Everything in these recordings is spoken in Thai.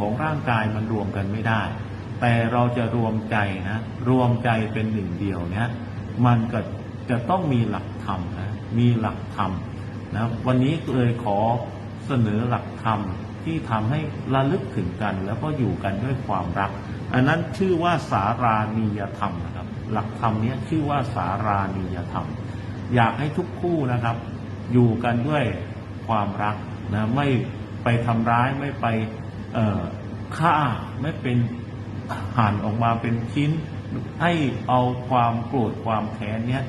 ของร่างกายมันรวมกันไม่ได้ แต่เราจะรวมใจนะ รวมใจเป็นหนึ่งเดียวเนี่ยมันก็จะต้องมีหลักธรรมนะมีหลักธรรมนะวันนี้เลยขอเสนอหลักธรรมที่ทำให้ระลึกถึงกัน แล้วก็อยู่กันด้วยความรัก อันนั้นชื่อว่าสารานียธรรมนะครับ หลักธรรมนี้ชื่อว่าสารานียธรรม อยากให้ทุกคู่นะครับ อยู่กันด้วยความรักนะไม่ไปทำร้ายไม่ไป ฆ่าไม่เป็นหั่นออกมาเป็นชิ้น ให้เอาความโกรธความแค้นเนี้ย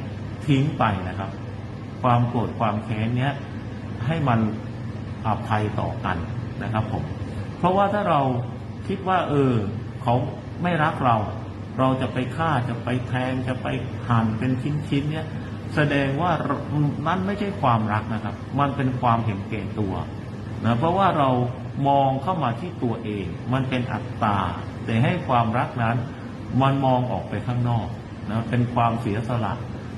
ทิ้งไปนะครับ ความโกรธความแค้นเนี้ยให้มันอภัยต่อกันนะครับผมเพราะว่าถ้าเราคิดว่า เออ เขาไม่รักเรา เราจะไปฆ่าจะไปแทงจะไปหั่นเป็นชิ้นๆเนี่ยแสดงว่านั่นไม่ใช่ความรักนะครับ มันเป็นความเห็นแก่ตัวนะเพราะว่าเรา มองเข้ามาที่ตัวเอง มันเป็นอัตตา แต่ให้ความรักนั้น มันมองออกไปข้างนอกนะเป็นความเสียสละ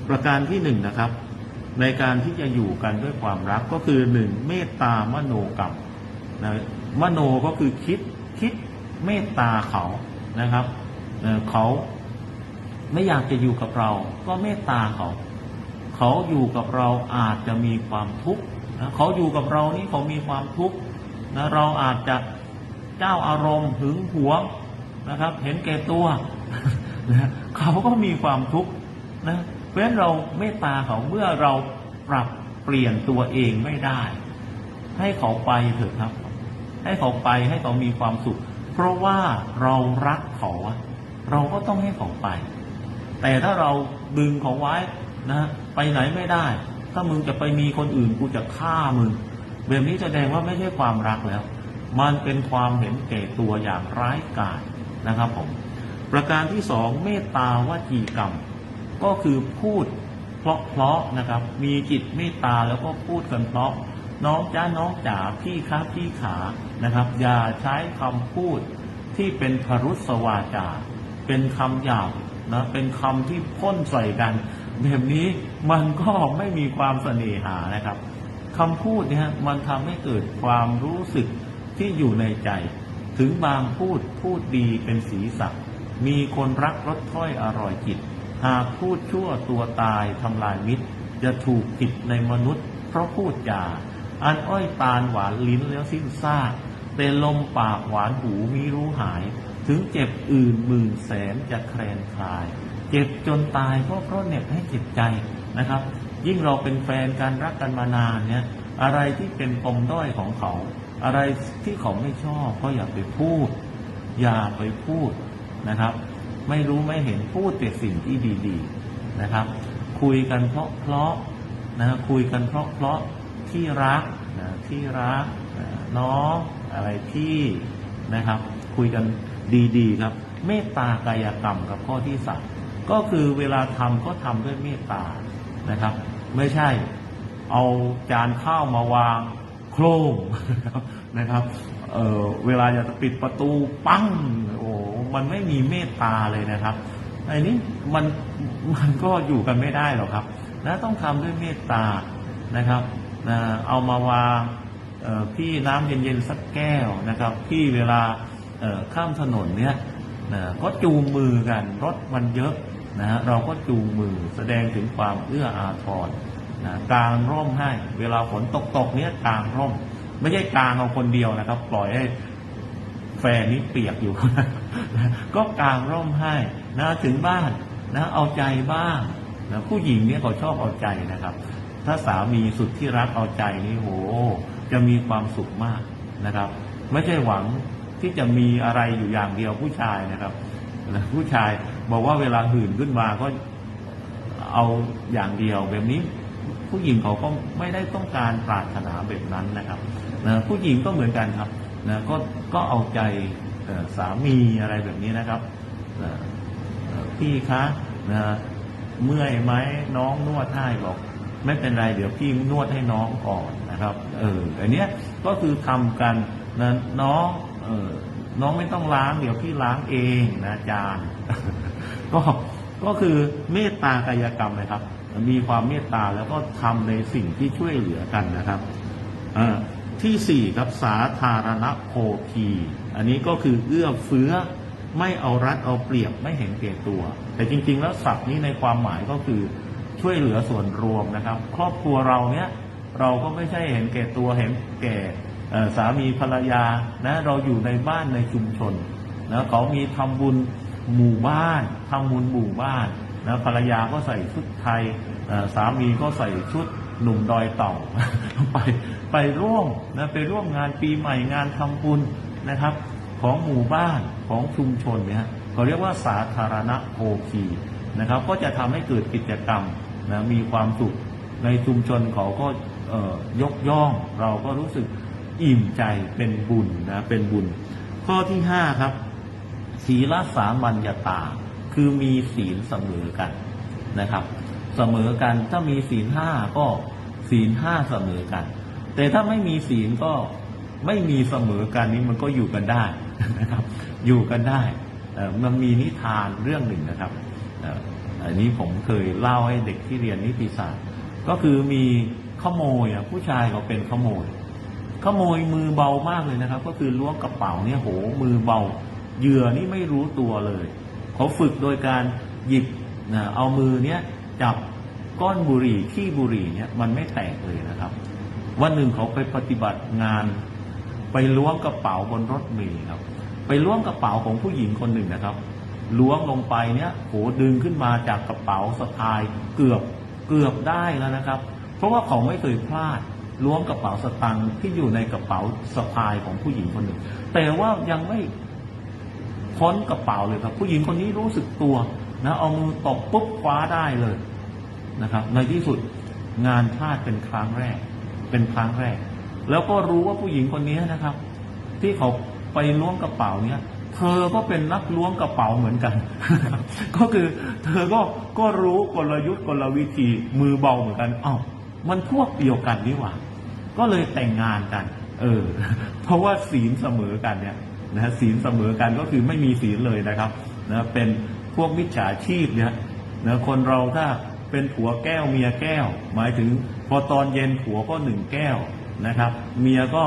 ประการที่หนึ่งนะครับ ในการที่จะอยู่กันด้วยความรักก็คือหนึ่งเมตตามโนกรรมนะมโนก็คือคิดคิดเมตตาเขานะครับเอ่อเขาไม่อยากจะอยู่กับเรา ก็เมตตาเขา เขาอยู่กับเราอาจจะมีความทุกข์นะเขาอยู่กับเรานี่เขามีความทุกข์ นะเราอาจจะเจ้าอารมณ์หึงหวงนะครับ เห็นแก่ตัวนะเขาก็มีความทุกข์นะเพราะฉะนั้นเราเมตตาเขาเมื่อเราปรับเปลี่ยนตัวเองไม่ได้ ให้เขาไปเถอะครับ ให้เขาไปให้เขามีความสุข เพราะว่าเรารักเขาเราก็ต้องให้เขาไป แต่ถ้าเราดึงเขาไว้นะ ไปไหนไม่ได้ ถ้ามึงจะไปมีคนอื่นกูจะฆ่ามึง แบบนี้แสดงว่าไม่ใช่ความรักแล้ว มันเป็นความเห็นแก่ตัวอย่างร้ายกาจนะครับผม ประการที่สองเมตตาวจีกรรม ก็คือพูดเพราะๆนะครับ มีจิตเมตตาแล้วก็พูดกันเพราะน้องจ้าน้องจ๋าพี่ค้าพี่ขานะครับ อย่าใช้คำพูดที่เป็นพรุษวาจา เป็นคำหยาบนะเป็นคำที่พ่นใส่กัน แบบนี้มันก็ไม่มีความเสน่หานะครับ คำพูดเนี่ยมันทำให้เกิดความรู้สึกที่อยู่ในใจ ถึงบางพูดพูดดีเป็นสีสักมีคนรักรสถ้อยอร่อยจิต หากพูดชั่วตัวตายทำลายมิตร จะถูกผิดในมนุษย์ เพราะพูดจาอันอ้อยตาลหวานลิ้นแล้วสิ้นซากแต่ลมปากหวานหูมิรู้หาย ถึงเจ็บอื่นหมื่นแสนจะแคลนคลาย เจ็บจนตายก็เพราะเหน็บให้เจ็บใจนะครับ ยิ่งเราเป็นแฟนกันรักกันมานานเนี่ยอะไรที่เป็นปมด้อยของเขา อะไรที่เขาไม่ชอบก็อย่าไปพูด อย่าไปพูดนะครับ ไม่รู้ไม่เห็นพูดแต่สิ่งที่ดีๆนะครับ คุยกันเพราะเพราะนะคุยกันเพราะเพราะๆที่รักนะที่รักนะน้องอะไรที่นะครับ คุยกันดีๆครับ เมตตากายกรรมกับข้อที่สามก็คือเวลาทำก็ทำด้วยเมตตานะครับ ไม่ใช่ เอาจานข้าวมาวางโครมนะครับเเวลาจะปิดประตูปั้งโอ้มันไม่มีเมตตาเลยนะครับไอ้นี้มันมันก็อยู่กันไม่ได้หรอกครับนะต้องทำด้วยเมตตานะครับนะเอามาวางพี่น้ำเย็นๆสักแก้วนะครับพี่เวลาข้ามถนนเนี่ยนะก็จูงมือกันรถมันเยอะ นะฮะเราก็จูงมือแสดงถึงความเอื้ออาทรนะกางร่มให้ เวลาฝนตกตกเนี่ยกางร่ม ไม่ใช่กางเอาคนเดียวนะครับ ปล่อยให้แฟนนี้เปียกอยู่ ก็กางร่มให้นะถึงบ้านนะเอาใจบ้างนะผู้หญิงเนี่ยเขาชอบเอาใจนะครับ ถ้าสามีสุดที่รักเอาใจนี่โหจะมีความสุขมากนะครับ ไม่ใช่หวังที่จะมีอะไรอยู่อย่างเดียวผู้ชายนะครับนะผู้ชาย บอกว่าเวลาหื่นขึ้นมาก็เอาอย่างเดียวแบบนี้ ผู้หญิงเขาก็ไม่ได้ต้องการปรารถนาแบบนั้นนะครับนะผู้หญิงก็เหมือนกันครับนะก็ก็เอาใจสามีอะไรแบบนี้นะครับนะพี่คะนะเมื่อยไหมน้องนวดให้บอกไม่เป็นไรเดี๋ยวพี่นวดให้น้องก่อนนะครับ เอออันเนี้ยก็คือทำกันนะน้องเออน้องไม่ต้องล้าง เดี๋ยวพี่ล้างเองนะอาจารย์ ก็ก็คือเมตตากายกรรมนะครับ มีความเมตตาแล้วก็ทำในสิ่งที่ช่วยเหลือกันนะครับที่สี่ครับสาธารณโภคี อันนี้ก็คือเอื้อเฟื้อไม่เอารัดเอาเปรียบไม่เห็นแก่ตัว แต่จริง ๆ แล้วศัพท์นี้ในความหมายก็คือช่วยเหลือส่วนรวมนะครับ ครอบครัวเราเนี้ยเราก็ไม่ใช่เห็นแก่ตัวเห็นแก่สามีภรรยานะเราอยู่ในบ้านในชุมชนนะเขามีทำบุญ หมู่บ้านทำบุญหมู่บ้านนะภรรยาก็ใส่ชุดไทยสามีก็ใส่ชุดหนุ่มดอยเต่า ไปไปร่วมนะไปร่วมงานปีใหม่งานทำบุญนะครับ ของหมู่บ้านของชุมชนเนี่ยเขาเรียกว่าสาธารณโภคีนะครับ ก็จะทำให้เกิดกิจกรรมนะมีความสุขในชุมชนเขาก็เอ่อยกย่องเราก็รู้สึกอิ่มใจเป็นบุญนะเป็นบุญ ข้อที่ห้าครับ ศีลสามัญญตา คือมีศีลเสมอกันนะครับ เสมอกันถ้ามีศีลห้าก็ศีลห้าเสมอกัน แต่ถ้าไม่มีศีลก็ไม่มีเสมอกันนี้มันก็อยู่กันได้นะครับ อยู่กันได้มันมีนิทานเรื่องหนึ่งนะครับอันนี้ผมเคยเล่าให้เด็กที่เรียนนิติศาสตร์ ก็คือมีขโมยผู้ชายเขาเป็นขโมย ขโมยมือเบามากเลยนะครับ ก็คือล้วงกระเป๋าเนี่ยโหมือเบา เหยื่อนี่ไม่รู้ตัวเลยเขาฝึกโดยการหยิบนะเอามือเนี้ยจับก้อนบุหรี่ขี้บุหรี่เนี่ยมันไม่แตกเลยนะครับ วันหนึ่งเขาไปปฏิบัติงาน ไปล้วงกระเป๋าบนรถเมล์ครับ ไปล้วงกระเป๋าของผู้หญิงคนหนึ่งนะครับ ล้วงลงไปเนี่ยโหดึงขึ้นมาจากกระเป๋าสะพายเกือบเกือบได้แล้วนะครับ เพราะว่าเขาไม่เคยพลาดล้วงกระเป๋าสตังค์ที่อยู่ในกระเป๋าสะพายของผู้หญิงคนหนึ่ง แต่ว่ายังไม่ พ้นกระเป๋าเลยครับ ผู้หญิงคนนี้รู้สึกตัวนะเอามือตบปุ๊บคว้าได้เลยนะครับ ในที่สุดงานพลาดเป็นครั้งแรก เป็นครั้งแรก แล้วก็รู้ว่าผู้หญิงคนนี้นะครับ ที่เขาไปล้วงกระเป๋าเนี้ยเธอก็เป็นนักล้วงกระเป๋าเหมือนกัน ก็คือเธอก็ก็รู้กลยุทธ์กลวิธีมือเบาเหมือนกันอ้าวมันพวกเดียวกันนี่หว่า ก็เลยแต่งงานกัน เออ เพราะว่าศีลเสมอกันเนี่ย นะศีลเสมอกันก็คือไม่มีศีลเลยนะครับนะเป็นพวกมิจฉาชีพเนี่ยนะคนเราถ้าเป็นผัวแก้วเมียแก้ว หมายถึงพอตอนเย็นผัวก็หนึ่งแก้วนะครับ เมียก็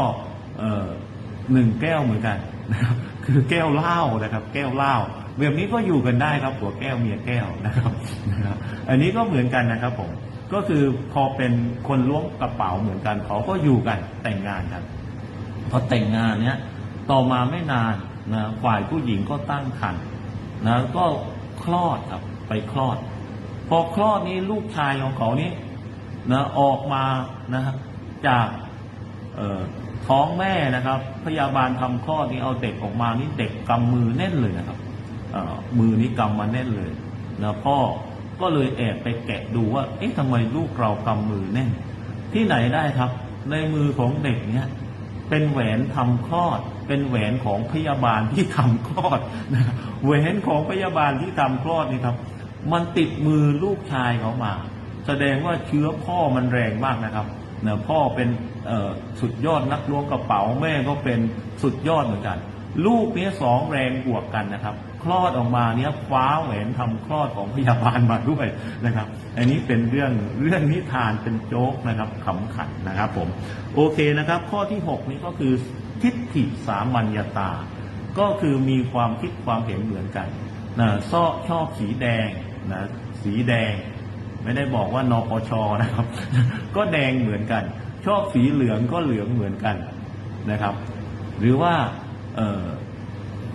หนึ่งแก้วเหมือนกันนะครับคือแก้วเหล้านะครับ แก้วเหล้าแบบนี้ก็อยู่กันได้ครับผัวแก้วเมียแก้วนะครับนะครับ อันนี้ก็เหมือนกันนะครับผมก็คือพอเป็นคนล้วงกระเป๋าเหมือนกันเขาก็อยู่กันแต่งงานกันพอแต่งงานเนี้ย ต่อมาไม่นานนะฝ่ายผู้หญิงก็ตั้งครรภ์นะก็คลอดครับไปคลอด พอคลอดนี้ลูกชายของเขานี้นะออกมานะจากเอ่อท้องแม่นะครับ พยาบาลทำคลอดนี้เอาเด็กออกมานี่เด็กกำมือแน่นเลยนะครับเอ่อมือนี้กำมาแน่นเลยนะพ่อก็เลยแอบไปแกะดูว่า เอ๊ะทำไมลูกเรากำมือแน่น ที่ไหนได้ครับ ในมือของเด็กเนี้ย เป็นแหวนทำคลอด เป็นแหวนของพยาบาลที่ทำคลอดนะแหวนของพยาบาลที่ทำคลอดนี่ครับ มันติดมือลูกชายเขามา แสดงว่าเชื้อพ่อมันแรงมากนะครับเนะพ่อเป็นสุดยอดนักล้วงกระเป๋าแม่ก็เป็นสุดยอดเหมือนกัน ลูกเนี้ยสองแรงบวกกันนะครับ คลอดออกมาเนี้ยคว้าแหวนทำคลอดของพยาบาลมาด้วยนะครับ อันนี้เป็นเรื่องเรื่องนิทานเป็นโจ๊กนะครับขำขันนะครับผมโอเคนะครับ ข้อที่หกนี้ก็คือทิฏฐิสามัญญาตา ก็คือมีความคิดความเห็นเหมือนกันนะชอชอบสีแดงนะสีแดง ไม่ได้บอกว่านปชนะครับ ก็แดงเหมือนกัน ชอบสีเหลืองก็เหลืองเหมือนกันนะครับ หรือว่าเออ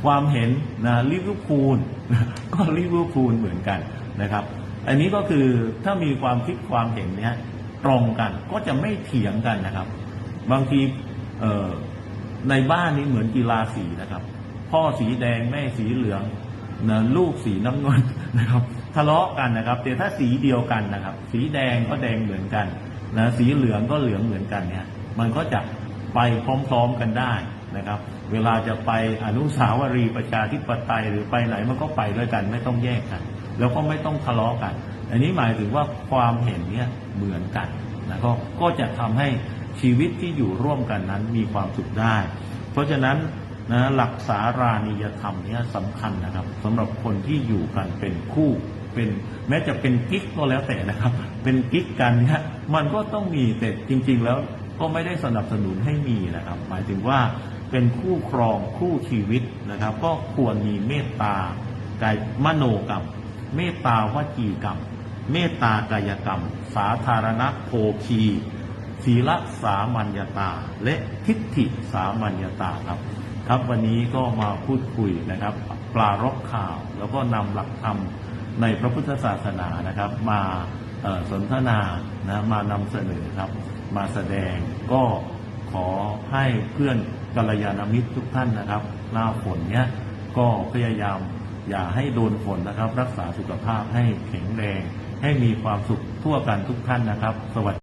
ความเห็นนะลิเวอร์พูลก็ลิเวอร์พูลเหมือนกันนะครับ อันนี้ก็คือถ้ามีความคิดความเห็นเนี้ยตรงกันก็จะไม่เถียงกันนะครับ บางทีในบ้านนี้เหมือนกีฬาสีนะครับ พ่อสีแดงแม่สีเหลืองนะลูกสีน้ำเงินนะครับ ทะเลาะกันนะครับ แต่ถ้าสีเดียวกันนะครับ สีแดงก็แดงเหมือนกันนะสีเหลืองก็เหลืองเหมือนกันเนี่ย มันก็จะไปพร้อมๆกันได้ นะครับ เวลาจะไปอนุสาวรีย์ประชาธิปไตยหรือไปไหนมันก็ไปด้วยกันไม่ต้องแยกกัน แล้วก็ไม่ต้องทะเลาะกัน อันนี้หมายถึงว่าความเห็นเนี่ยเหมือนกันนะก็ก็จะทำให้ชีวิตที่อยู่ร่วมกันนั้นมีความสุขได้ เพราะฉะนั้นนะหลักสารานิยธรรมเนี่ยสำคัญนะครับสำหรับคนที่อยู่กันเป็นคู่เป็นแม้จะเป็นกิ๊กก็แล้วแต่นะครับ เป็นกิ๊กกันเนี่ยมันก็ต้องมีแต่จริง ๆ แล้วก็ไม่ได้สนับสนุนให้มีนะครับ หมายถึงว่า เป็นคู่ครองคู่ชีวิตนะครับ ก็ควรมีเมตตากายมโนกรรม เมตตาวจีกรรม เมตตากายกรรม สาธารณโภคีศีลสามัญญาตา และทิฏฐิสามัญญาตาครับ ครับวันนี้ก็มาพูดคุยนะครับ ปลารบข่าว แล้วก็นำหลักธรรมในพระพุทธศาสนานะครับ มาสนทนานะมานำเสนอครับ มาแสดงก็ขอให้เพื่อน กัลยาณมิตรทุกท่านนะครับ หน้าฝนเนี้ยก็พยายามอย่าให้โดนฝนนะครับ รักษาสุขภาพให้แข็งแรง ให้มีความสุขทั่วกันทุกท่านนะครับ สวัสดี